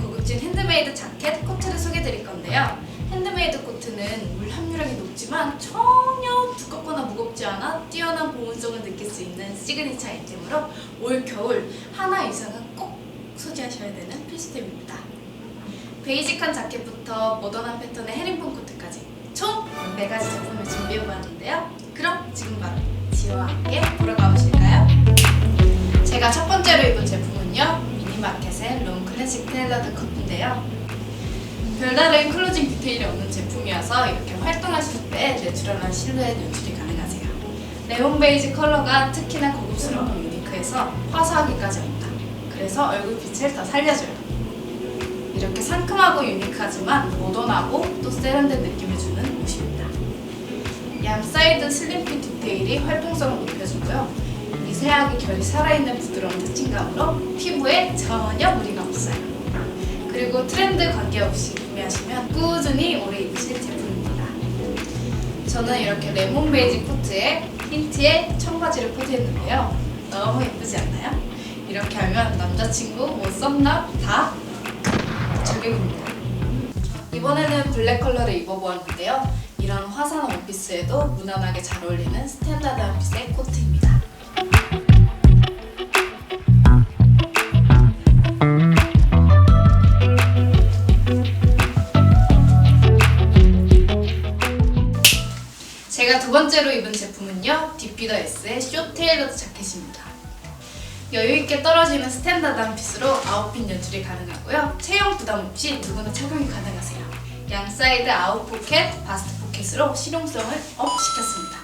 고급진 핸드메이드 자켓 코트를 소개드릴 건데요. 핸드메이드 코트는 물 함유량이 높지만 전혀 두껍거나 무겁지 않아 뛰어난 보온성을 느낄 수 있는 시그니처 아이템으로 올 겨울 하나 이상은 꼭 소지하셔야 되는 필수템입니다. 베이직한 자켓부터 모던한 패턴의 헤링본 코트까지 총 4가지 제품을 준비해보았는데요. 그럼 지금 바로 지호와 함께 보러 가보실까요? 제가 첫 번째로 입은 제품은요 미니마켓의 롱 클래식 테일러드 컵인데요 별다른 클로징 디테일이 없는 제품이어서 이렇게 활동하실 때 내추럴한 실루엣 연출이 가능하세요 레몬 베이지 컬러가 특히나 고급스럽고 유니크해서 화사하기까지 합니다 그래서 얼굴 빛을 더 살려줘요 이렇게 상큼하고 유니크하지만 모던하고 또 세련된 느낌을 주는 옷입니다 양 사이드 슬림핏 디테일이 활동성을 높여주고요 미세하게 결이 살아있는 부드러운 터칭감으로 피부에 전혀 무리가 없어요. 그리고 트렌드 관계없이 구매하시면 꾸준히 오래 입으실 제품입니다. 저는 이렇게 레몬 베이지 코트에 흰티에 청바지를 코디했는데요. 너무 예쁘지 않나요? 이렇게 하면 남자친구, 뭐 썸남 다 저격입니다. 이번에는 블랙 컬러를 입어보았는데요. 이런 화사한 원피스에도 무난하게 잘 어울리는 스탠다드한 핏의 코트입니다. 제가 두 번째로 입은 제품은요 디피더 S의 쇼 테일러드 자켓입니다. 여유 있게 떨어지는 스탠다드한 핏으로 아웃핏 연출이 가능하고요. 체형 부담 없이 누구나 착용이 가능하세요. 양 사이드 아웃 포켓, 바스트 포켓으로 실용성을 업 시켰습니다.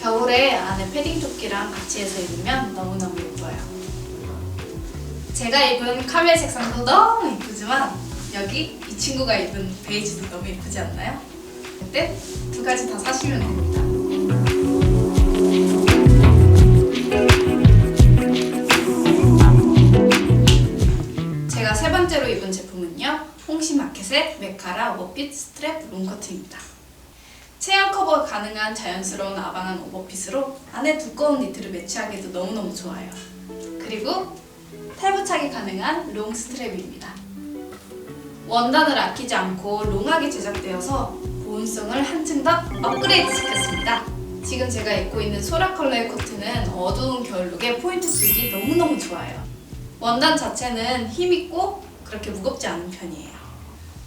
겨울에 안에 패딩 조끼랑 같이 해서 입으면 너무너무 예뻐요. 제가 입은 카멜 색상도 너무 예쁘지만 여기 이 친구가 입은 베이지도 너무 예쁘지 않나요? 그때 두 가지 다 사시면 됩니다. 제가 세 번째로 입은 제품은요. 홍시마켓의 메카라 오버핏 스트랩 롱커트입니다. 체형 커버 가능한 자연스러운 아방한 오버핏으로 안에 두꺼운 니트를 매치하기도 너무너무 좋아요. 그리고 탈부착이 가능한 롱 스트랩입니다. 원단을 아끼지 않고 롱하게 제작되어서 보온성을 한층 더 업그레이드 시켰습니다. 지금 제가 입고 있는 소라 컬러의 코트는 어두운 겨울룩에 포인트 주기 너무너무 좋아요. 원단 자체는 힘있고 그렇게 무겁지 않은 편이에요.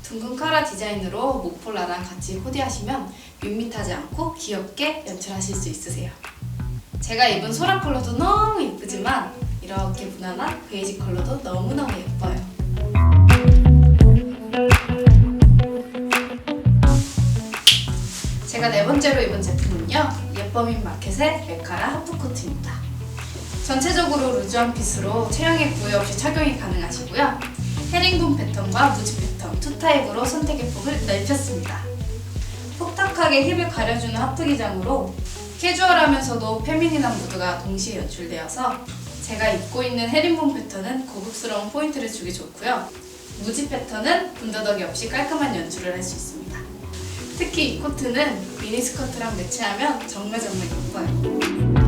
둥근 카라 디자인으로 목폴라랑 같이 코디하시면 밋밋하지 않고 귀엽게 연출하실 수 있으세요. 제가 입은 소라 컬러도 너무 예쁘지만 이렇게 무난한 베이지 컬러도 너무너무 예뻐요. 제가 네 번째로 입은 제품은요. 예뻐민 마켓의 메카라 하프 코트입니다. 전체적으로 루즈한 핏으로 체형에 구애 없이 착용이 가능하시고요. 헤링본 패턴과 무지 패턴 투 타입으로 선택의 폭을 넓혔습니다. 폭탁하게 힙을 가려주는 하프 기장으로 캐주얼하면서도 페미닌한 무드가 동시에 연출되어서 제가 입고 있는 헤링본 패턴은 고급스러운 포인트를 주기 좋고요. 무지 패턴은 군더더기 없이 깔끔한 연출을 할 수 있습니다. 특히 이 코트는 미니스커트랑 매치하면 정말 정말 예뻐요.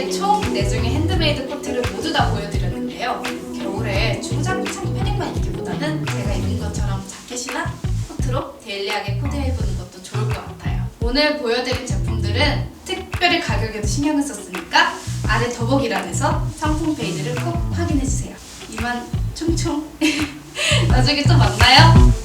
네, 이렇게 총 4종의 핸드메이드 코트를 모두 다 보여드렸는데요. 겨울에 중장창 패딩만 입기보다는 제가 입은 것처럼 자켓이나 코트로 데일리하게 코디해보는 것도 좋을 것 같아요. 오늘 보여드린 제품들은 특별히 가격에도 신경을 썼으니까 아래 더보기란에서 상품 페이지를 꼭 확인해주세요. 이만 총총 나중에 또 만나요.